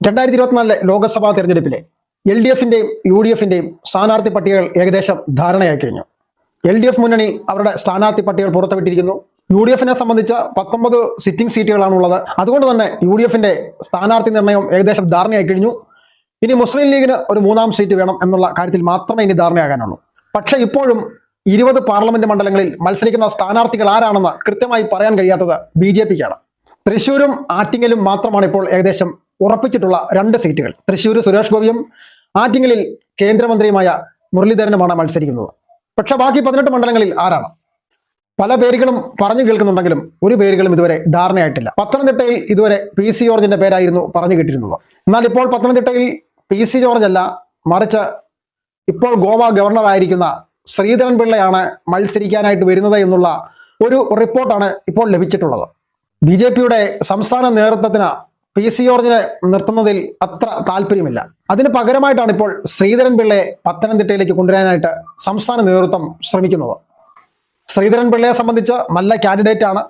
രണ്ടായിരത്തി ഇരുപത്തിനാലിലെ ലോക്സഭാ തെരഞ്ഞെടുപ്പിലെ എൽ ഡി എഫിന്റെയും യു ഡി എഫിന്റെയും സ്ഥാനാർത്ഥി പട്ടികകൾ ഏകദേശം ധാരണയായി കഴിഞ്ഞു. എൽ ഡി എഫ് മുന്നണി അവരുടെ സ്ഥാനാർത്ഥി പട്ടികകൾ പുറത്തുവിട്ടിരിക്കുന്നു. യു ഡി എഫിനെ സംബന്ധിച്ച പത്തൊമ്പത് സിറ്റിംഗ് സീറ്റുകളാണുള്ളത്. അതുകൊണ്ട് തന്നെ യു ഡി എഫിന്റെ സ്ഥാനാർത്ഥി നിർണയം ഏകദേശം ധാരണയായി കഴിഞ്ഞു. ഇനി മുസ്ലിം ലീഗിന് ഒരു മൂന്നാം സീറ്റ് വേണം എന്നുള്ള കാര്യത്തിൽ മാത്രമേ ഇനി ധാരണയാകാനുള്ളൂ. പക്ഷേ ഇപ്പോഴും ഇരുപത് പാർലമെന്റ് മണ്ഡലങ്ങളിൽ മത്സരിക്കുന്ന സ്ഥാനാർത്ഥികൾ ആരാണെന്ന് കൃത്യമായി പറയാൻ കഴിയാത്തത് ബി ജെ പിക്കാണ്. തൃശ്ശൂരും ആറ്റിങ്ങലും മാത്രമാണ് ഇപ്പോൾ ഏകദേശം ഉറപ്പിച്ചിട്ടുള്ള രണ്ട് സീറ്റുകൾ. തൃശൂർ സുരേഷ് ഗോപിയും ആറ്റിങ്ങലിൽ കേന്ദ്രമന്ത്രിയുമായ മുരളീധരനുമാണ് മത്സരിക്കുന്നത്. പക്ഷെ ബാക്കി പതിനെട്ട് മണ്ഡലങ്ങളിൽ ആരാണ്? പല പേരുകളും പറഞ്ഞു കേൾക്കുന്നുണ്ടെങ്കിലും ഒരു പേരുകളും ഇതുവരെ ധാരണയായിട്ടില്ല. പത്തനംതിട്ടയിൽ ഇതുവരെ പി സി ജോർജിന്റെ പേരായിരുന്നു പറഞ്ഞു കേട്ടിരുന്നത്. എന്നാൽ ഇപ്പോൾ പത്തനംതിട്ടയിൽ പി സി ജോർജ് അല്ല മറിച്ച് ഇപ്പോൾ ഗോവ ഗവർണറായിരിക്കുന്ന ശ്രീധരൻ പിള്ളയാണ് മത്സരിക്കാനായിട്ട് വരുന്നത് എന്നുള്ള ഒരു റിപ്പോർട്ടാണ് ഇപ്പോൾ ലഭിച്ചിട്ടുള്ളത്. ബി സംസ്ഥാന നേതൃത്വത്തിന് പി സി ജോർജിനെ നിർത്തുന്നതിൽ അത്ര താല്പര്യമില്ല. അതിന് പകരമായിട്ടാണ് ഇപ്പോൾ ശ്രീധരൻ പിള്ളയെ പത്തനംതിട്ടയിലേക്ക് കൊണ്ടുവരാനായിട്ട് സംസ്ഥാന നേതൃത്വം ശ്രമിക്കുന്നത്. ശ്രീധരൻ പിള്ളയെ സംബന്ധിച്ച് നല്ല കാൻഡിഡേറ്റ് ആണ്.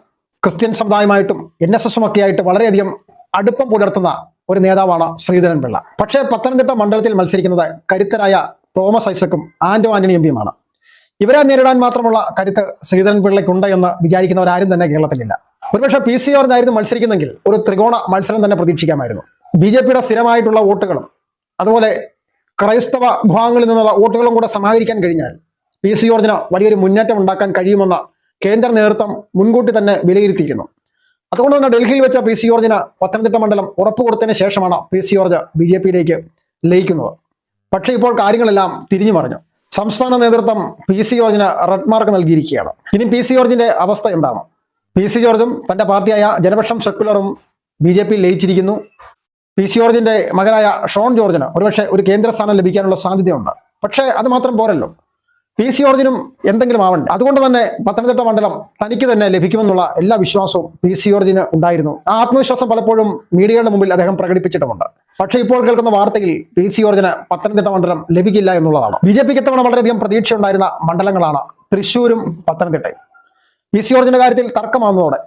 ക്രിസ്ത്യൻ സമുദായമായിട്ടും എൻ എസ് എസും ഒക്കെ ആയിട്ട് വളരെയധികം അടുപ്പം പുലർത്തുന്ന ഒരു നേതാവാണ് ശ്രീധരൻ പിള്ള. പക്ഷേ പത്തനംതിട്ട മണ്ഡലത്തിൽ മത്സരിക്കുന്നത് കരുത്തരായ തോമസ് ഐസക്കും ആന്റോ ആന്റണി എം പിയുമാണ്. ഇവരെ നേരിടാൻ മാത്രമുള്ള കരുത്ത് ശ്രീധരൻ പിള്ളയ്ക്കുണ്ട് എന്ന് വിചാരിക്കുന്നവരാരും തന്നെ കേരളത്തിലില്ല. ഒരുപക്ഷെ പി സി ആറിനായിരുന്നു മത്സരിക്കുന്നെങ്കിൽ ഒരു ത്രികോണ മത്സരം തന്നെ പ്രതീക്ഷിക്കാമായിരുന്നു. ബി ജെ പിയുടെ സ്ഥിരമായിട്ടുള്ള വോട്ടുകളും അതുപോലെ ക്രൈസ്തവ വിഭാഗങ്ങളിൽ നിന്നുള്ള വോട്ടുകളും കൂടെ സമാഹരിക്കാൻ കഴിഞ്ഞാൽ പി സി ജോർജിന് വലിയൊരു മുന്നേറ്റം ഉണ്ടാക്കാൻ കഴിയുമെന്ന കേന്ദ്ര നേതൃത്വം മുൻകൂട്ടി തന്നെ വിലയിരുത്തിയിരുന്നു അതുകൊണ്ട് തന്നെ ഡൽഹിയിൽ വെച്ച പി സി ജോർജിന് പത്തനംതിട്ട മണ്ഡലം ഉറപ്പ് കൊടുത്തതിന് ശേഷമാണ് P C George B J പിയിലേക്ക് ലയിക്കുന്നത്. പക്ഷേ ഇപ്പോൾ കാര്യങ്ങളെല്ലാം തിരിഞ്ഞു മറിഞ്ഞു സംസ്ഥാന നേതൃത്വം പി സി ജോർജിന് റെഡ് മാർക്ക് നൽകിയിരിക്കുകയാണ്. ഇനി പി സി ജോർജിന്റെ അവസ്ഥ എന്താണ്? പി സി ജോർജും തന്റെ പാർട്ടിയായ ജനപക്ഷം സെക്കുലറും ബി ജെ പിയിൽ ലയിച്ചിരിക്കുന്നു. പി സി ജോർജിന്റെ മകനായ ഷോൺ ജോർജിന് ഒരുപക്ഷെ ഒരു കേന്ദ്ര സ്ഥാനം ലഭിക്കാനുള്ള സാധ്യതയുണ്ട്. പക്ഷേ അത് മാത്രം പോരല്ലോ. പി സി ജോർജിനും എന്തെങ്കിലും ആവണ്ടേ? അതുകൊണ്ട് തന്നെ പത്തനംതിട്ട മണ്ഡലം തനിക്ക് തന്നെ ലഭിക്കുമെന്നുള്ള എല്ലാ വിശ്വാസവും പി സി ജോർജിന് ഉണ്ടായിരുന്നു. ആ ആത്മവിശ്വാസം പലപ്പോഴും മീഡിയയുടെ മുമ്പിൽ അദ്ദേഹം പ്രകടിപ്പിച്ചിട്ടുമുണ്ട്. പക്ഷേ ഇപ്പോൾ കേൾക്കുന്ന വാർത്തയിൽ പി സി ജോർജിന് പത്തനംതിട്ട മണ്ഡലം ലഭിക്കില്ല എന്നുള്ളതാണ്. ബി ജെ പിക്ക് ഇത്തവണ വളരെയധികം പ്രതീക്ഷയുണ്ടായിരുന്ന മണ്ഡലങ്ങളാണ് തൃശ്ശൂരും പത്തനംതിട്ടയും. പി സി ജോർജിന്റെ കാര്യത്തിൽ തർക്കമാകുന്നതോടെ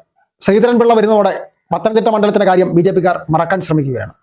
ശ്രീധരൻപിള്ള വരുന്നതോടെ പത്തനംതിട്ട മണ്ഡലത്തിന്റെ കാര്യം ബി ജെ പിക്കാർ മറക്കാൻ ശ്രമിക്കുകയാണ്.